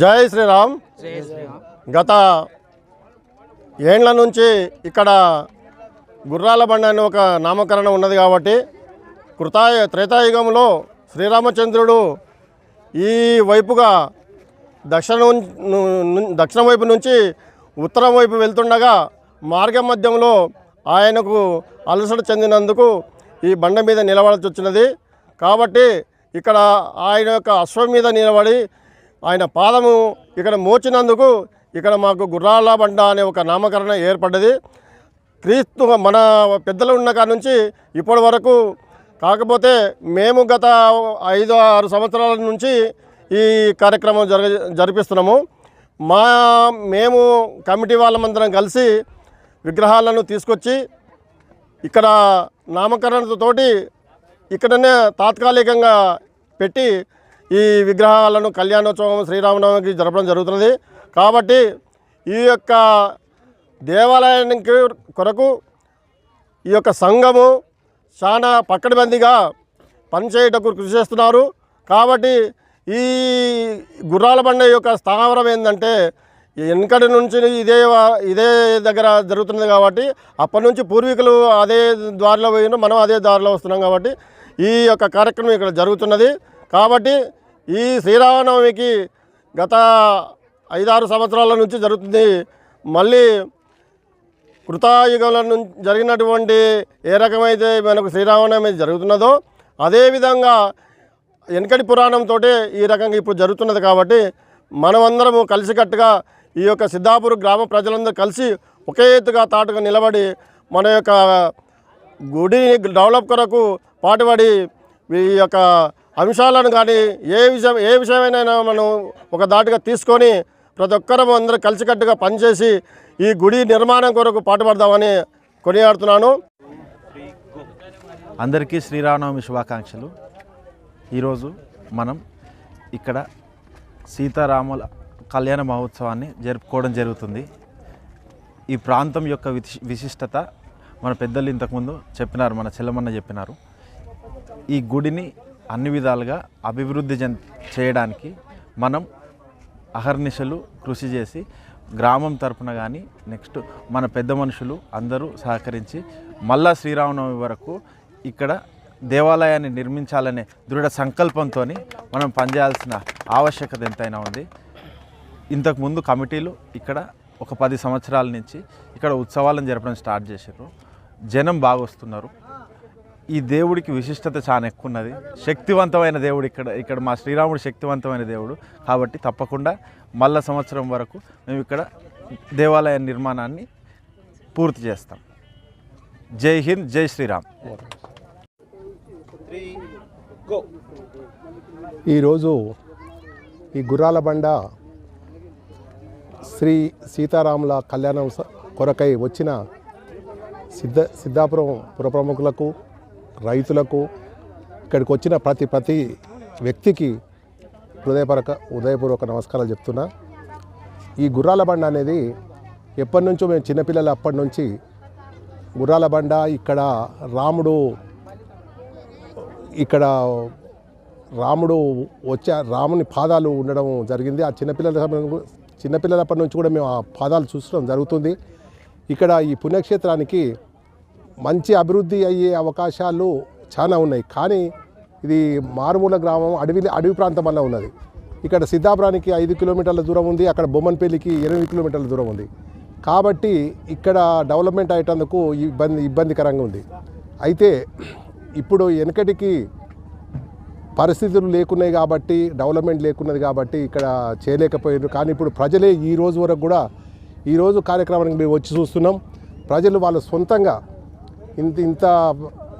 జై శ్రీరామ్. గత ఏండ్ల నుంచి ఇక్కడ గుర్రాల బండి అనే ఒక నామకరణం ఉన్నది కాబట్టి కృతాయ త్రేతాయుగంలో శ్రీరామచంద్రుడు ఈ వైపుగా దక్షిణ దక్షిణ వైపు నుంచి ఉత్తరం వైపు వెళ్తుండగా మార్గ మధ్యంలో ఆయనకు అలసట చెందినందుకు ఈ బండ మీద నిలబడాల్సి వచ్చినది. కాబట్టి ఇక్కడ ఆయన యొక్క అశ్వం మీద నిలబడి ఆయన పాదము ఇక్కడ మోచినందుకు ఇక్కడ మాకు గుర్రాల బండ అనే ఒక నామకరణం ఏర్పడ్డది. క్రీస్తు మన పెద్దలు ఉన్న కాడ నుంచి ఇప్పటి వరకు కాకపోతే మేము గత ఐదు ఆరు సంవత్సరాల నుంచి ఈ కార్యక్రమం జరగ జరిపిస్తున్నాము. మా మేము కమిటీ వాళ్ళమందరం కలిసి విగ్రహాలను తీసుకొచ్చి ఇక్కడ నామకరణతోటి ఇక్కడనే తాత్కాలికంగా పెట్టి ఈ విగ్రహాలను కళ్యాణోత్సవం శ్రీరామనవమికి జరపడం జరుగుతున్నది. కాబట్టి ఈ యొక్క దేవాలయానికి కొరకు ఈ యొక్క సంఘము చాలా పక్కడిబందిగా పనిచేయటకు కృషి చేస్తున్నారు. కాబట్టి ఈ గుర్రాల బండ యొక్క స్థావరం ఏంటంటే వెనకటి నుంచి ఇదే ఇదే దగ్గర జరుగుతున్నది కాబట్టి అప్పటి నుంచి పూర్వీకులు అదే దారిలో పోయిన మనం అదే దారిలో వస్తున్నాం కాబట్టి ఈ యొక్క కార్యక్రమం ఇక్కడ జరుగుతున్నది. కాబట్టి ఈ శ్రీరామనవమికి గత ఐదారు సంవత్సరాల నుంచి జరుగుతుంది. మళ్ళీ కృతాయుగంలో నుంచి జరిగినటువంటి ఏ రకమైతే మనకు శ్రీరామనవమి జరుగుతున్నదో అదేవిధంగా వెనకటి పురాణంతో ఈ రకంగా ఇప్పుడు జరుగుతున్నది కాబట్టి మనమందరము కలిసికట్టుగా ఈ యొక్క సిద్ధాపూర్ గ్రామ ప్రజలందరూ కలిసి ఒకే ఎత్తుగా తాటుగా నిలబడి మన యొక్క గుడిని డెవలప్ కొరకు పాటుపడి ఈ యొక్క అంశాలను కానీ ఏ విషయం ఏ విషయమైనా మనం ఒక దాటిగా తీసుకొని ప్రతి ఒక్కరూ అందరూ కలిసికట్టుగా పనిచేసి ఈ గుడి నిర్మాణం కొరకు పాటుపడదామని కొనియాడుతున్నాను. అందరికీ శ్రీరామనవమి శుభాకాంక్షలు. ఈరోజు మనం ఇక్కడ సీతారాముల కళ్యాణ మహోత్సవాన్ని జరుపుకోవడం జరుగుతుంది. ఈ ప్రాంతం యొక్క విశిష్టత మన పెద్దలు ఇంతకుముందు చెప్పినారు మన చెల్లమన్న చెప్పినారు. ఈ గుడిని అన్ని విధాలుగా అభివృద్ధి చెంద చేయడానికి మనం అహర్నిశలు కృషి చేసి గ్రామం తరపున కానీ నెక్స్ట్ మన పెద్ద మనుషులు అందరూ సహకరించి మళ్ళా శ్రీరామనవమి వరకు ఇక్కడ దేవాలయాన్ని నిర్మించాలనే దృఢ సంకల్పంతో మనం పనిచేయాల్సిన ఆవశ్యకత ఎంతైనా ఉంది. ఇంతకుముందు కమిటీలు ఇక్కడ ఒక పది సంవత్సరాల నుంచి ఇక్కడ ఉత్సవాలను జరపడం స్టార్ట్ చేశారు జనం బాగా వస్తున్నారు ఈ దేవుడికి విశిష్టత చాలా ఎక్కువ ఉన్నది శక్తివంతమైన దేవుడు ఇక్కడ ఇక్కడ మా శ్రీరాముడు శక్తివంతమైన దేవుడు. కాబట్టి తప్పకుండా మల్ల సంవత్సరం వరకు మేము ఇక్కడ దేవాలయ నిర్మాణాన్ని పూర్తి చేస్తాం. జై హింద్ జై శ్రీరామ్. ఈరోజు ఈ గుర్రాల బండ శ్రీ సీతారాముల కళ్యాణం కొరకై వచ్చిన సిద్ధ సిద్ధాపురం పుర ప్రముఖులకు రైతులకు ఇక్కడికి వచ్చిన ప్రతి ప్రతి వ్యక్తికి హృదయపూర్వక హృదయపూర్వక నమస్కారాలు చెప్తున్నా. ఈ గుర్రాల బండ అనేది ఎప్పటి నుంచో మేము చిన్నపిల్లలు అప్పటి నుంచి గుర్రాల బండ ఇక్కడ రాముడు ఇక్కడ రాముడు వచ్చే రాముని పాదాలు ఉండడం జరిగింది. ఆ చిన్నపిల్లల చిన్నపిల్లలప్పటి నుంచి కూడా మేము ఆ పాదాలు చూసడం జరుగుతుంది. ఇక్కడ ఈ పుణ్యక్షేత్రానికి మంచి అభివృద్ధి అయ్యే అవకాశాలు చాలా ఉన్నాయి. కానీ ఇది మారుమూల గ్రామం అడవి అడవి ప్రాంతం వల్ల ఉన్నది. ఇక్కడ సిద్ధాపురానికి ఐదు కిలోమీటర్ల దూరం ఉంది. అక్కడ బొమ్మన్పల్లికి ఎనిమిది కిలోమీటర్ల దూరం ఉంది. కాబట్టి ఇక్కడ డెవలప్మెంట్ అయ్యేటందుకు ఇబ్బంది ఇబ్బందికరంగా ఉంది. అయితే ఇప్పుడు వెనకటికి పరిస్థితులు లేకున్నాయి కాబట్టి డెవలప్మెంట్ లేకున్నది కాబట్టి ఇక్కడ చేయలేకపోయారు కానీ ఇప్పుడు ప్రజలే ఈ రోజు వరకు కూడా ఈరోజు కార్యక్రమానికి మేము వచ్చి చూస్తున్నాం. ప్రజలు వాళ్ళు సొంతంగా ఇంత ఇంత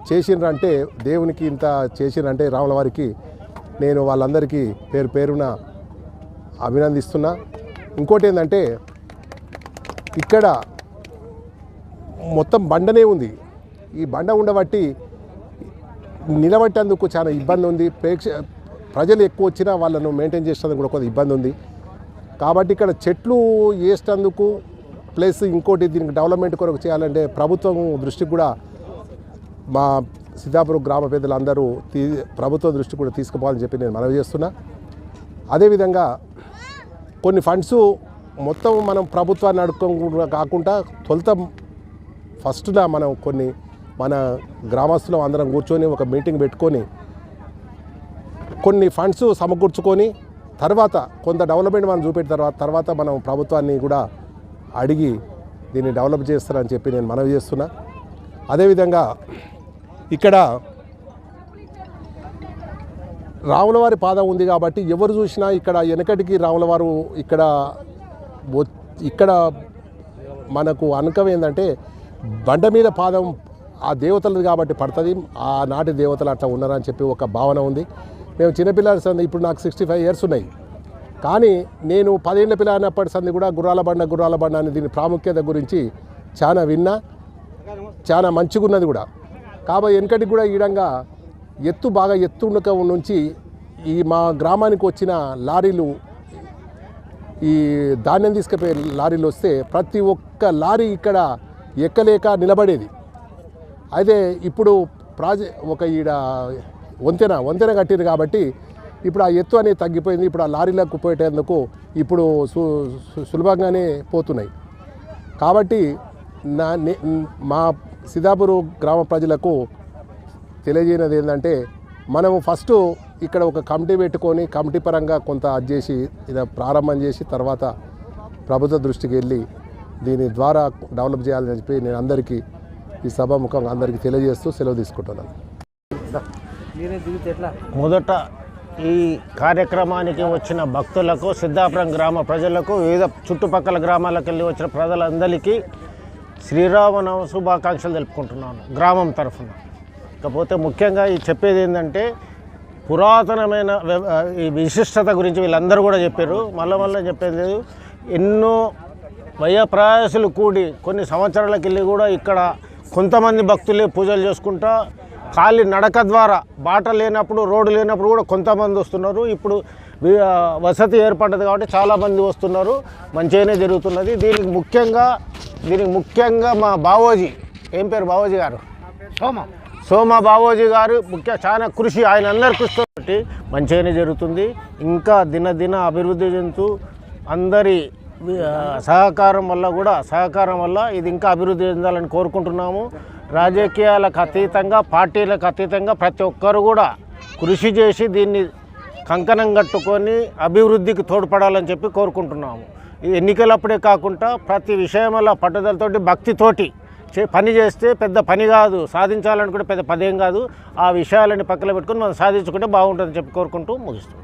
చేసిండ్రంటే దేవునికి ఇంత చేసిండ్రంటే రాముల వారికి నేను వాళ్ళందరికీ పేరు పేరున అభినందిస్తున్నా. ఇంకోటి ఏంటంటే ఇక్కడ మొత్తం బండనే ఉంది. ఈ బండ ఉండబట్టి నిలబట్టేందుకు చాలా ఇబ్బంది ఉంది. ప్రేక్ష ప్రజలు ఎక్కువ వచ్చినా వాళ్ళను మెయింటైన్ చేసేందుకు కూడా కొంత ఇబ్బంది ఉంది. కాబట్టి ఇక్కడ చెట్లు వేసేందుకు ప్లస్ ఇంకోటి దీనికి డెవలప్మెంట్ కొరకు చేయాలంటే ప్రభుత్వం దృష్టికి కూడా మా సిద్ధాపురం గ్రామ పేదలందరూ తీ ప్రభుత్వ దృష్టి కూడా తీసుకుపోవాలని చెప్పి నేను మనవి చేస్తున్నా. అదేవిధంగా కొన్ని ఫండ్స్ మొత్తం మనం ప్రభుత్వాన్ని అడుక్కోకుండా కాకుండా తొలుత ఫస్ట్న మనం కొన్ని మన గ్రామస్తులం అందరం కూర్చొని ఒక మీటింగ్ పెట్టుకొని కొన్ని ఫండ్స్ సమకూర్చుకొని తర్వాత కొంత డెవలప్మెంట్ మనం చూపెట్టిన తర్వాత తర్వాత మనం ప్రభుత్వాన్ని కూడా అడిగి దీన్ని డెవలప్ చేస్తారని చెప్పి నేను మనవి చేస్తున్నా. అదేవిధంగా ఇక్కడ రాములవారి పాదం ఉంది కాబట్టి ఎవరు చూసినా ఇక్కడ వెనకటికి రాములవారు ఇక్కడ ఇక్కడ మనకు అనుకం ఏంటంటే బండ మీద పాదం ఆ దేవతలది కాబట్టి పడుతుంది. ఆ నాటి దేవతలు అట్లా ఉన్నారని చెప్పి ఒక భావన ఉంది. మేము చిన్నపిల్లల సంది ఇప్పుడు నాకు సిక్స్టీ ఫైవ్ ఇయర్స్ ఉన్నాయి. కానీ నేను పదేళ్ళ పిల్ల అయినప్పటి సంది కూడా గుర్రాల బండ గుర్రాల బండ అనే దీని ప్రాముఖ్యత గురించి చాలా విన్నా. చాలా మంచిగున్నది కూడా. కాబట్టి వెనకటికి కూడా ఈ విధంగా ఎత్తు బాగా ఎత్తు ఉండక నుంచి ఈ మా గ్రామానికి వచ్చిన లారీలు ఈ ధాన్యం తీసుకుపోయే లారీలు వస్తే ప్రతి ఒక్క లారీ ఇక్కడ ఎక్కలేక నిలబడేది. అయితే ఇప్పుడు ప్రాజె ఒక ఈడ వంతెన వంతెన కట్టిరు కాబట్టి ఇప్పుడు ఆ ఎత్తు అనేది తగ్గిపోయింది ఇప్పుడు ఆ లారీలకు పోయేటందుకు ఇప్పుడు సులభంగానే పోతున్నాయి. కాబట్టి నా నే- మా సిదాపురు గ్రామ ప్రజలకు తెలియజేయనది ఏంటంటే మనము ఫస్ట్ ఇక్కడ ఒక కమిటీ పెట్టుకొని కమిటీ పరంగా కొంత అది చేసి ఇది ప్రారంభం చేసి తర్వాత ప్రభుత్వ దృష్టికి వెళ్ళి దీని ద్వారా డెవలప్ చేయాలని చెప్పి నేను అందరికీ ఈ సభాముఖంగా అందరికీ తెలియజేస్తూ సెలవు తీసుకుంటున్నాను. మొదట ఈ కార్యక్రమానికి వచ్చిన భక్తులకు సిద్ధాపురం గ్రామ ప్రజలకు వివిధ చుట్టుపక్కల గ్రామాలకు వెళ్ళి వచ్చిన ప్రజలందరికీ శ్రీరామనవ శుభాకాంక్షలు తెలుపుకుంటున్నాను గ్రామం తరఫున. ఇకపోతే ముఖ్యంగా ఈ చెప్పేది ఏంటంటే పురాతనమైన ఈ విశిష్టత గురించి వీళ్ళందరూ కూడా చెప్పారు. మళ్ళీ మళ్ళీ చెప్పేది లేదు. ఎన్నో వయప్రాయసులు కూడి కొన్ని సంవత్సరాలకు వెళ్ళి కూడా ఇక్కడ కొంతమంది భక్తులే పూజలు చేసుకుంటా ఖాళీ నడక ద్వారా బాట లేనప్పుడు రోడ్డు లేనప్పుడు కూడా కొంతమంది వస్తున్నారు. ఇప్పుడు వసతి ఏర్పడ్డది కాబట్టి చాలామంది వస్తున్నారు. మంచిగానే జరుగుతున్నది. దీనికి ముఖ్యంగా దీనికి ముఖ్యంగా మా బావోజీ. ఏం పేరు బావోజీ గారు? సోమ. సోమ బావోజీ గారు ముఖ్య చాలా కృషి. ఆయన అందరి కృషితో మంచిగానే జరుగుతుంది. ఇంకా దినదిన అభివృద్ధి చెందుతూ అందరి సహకారం వల్ల కూడా సహకారం వల్ల ఇది ఇంకా అభివృద్ధి చెందాలని కోరుకుంటున్నాము. రాజకీయాలకు అతీతంగా పార్టీలకు అతీతంగా ప్రతి ఒక్కరు కూడా కృషి చేసి దీన్ని కంకణం కట్టుకొని అభివృద్ధికి తోడ్పడాలని చెప్పి కోరుకుంటున్నాము. ఇది ఎన్నికలప్పుడే కాకుండా ప్రతి విషయంలో పట్టుదలతోటి భక్తితోటి చే పని చేస్తే పెద్ద పని కాదు. సాధించాలని కూడా పెద్ద పదేం కాదు. ఆ విషయాలని పక్కన పెట్టుకొని మనం సాధించుకుంటే బాగుంటుందని చెప్పి కోరుకుంటూ ముగిస్తాం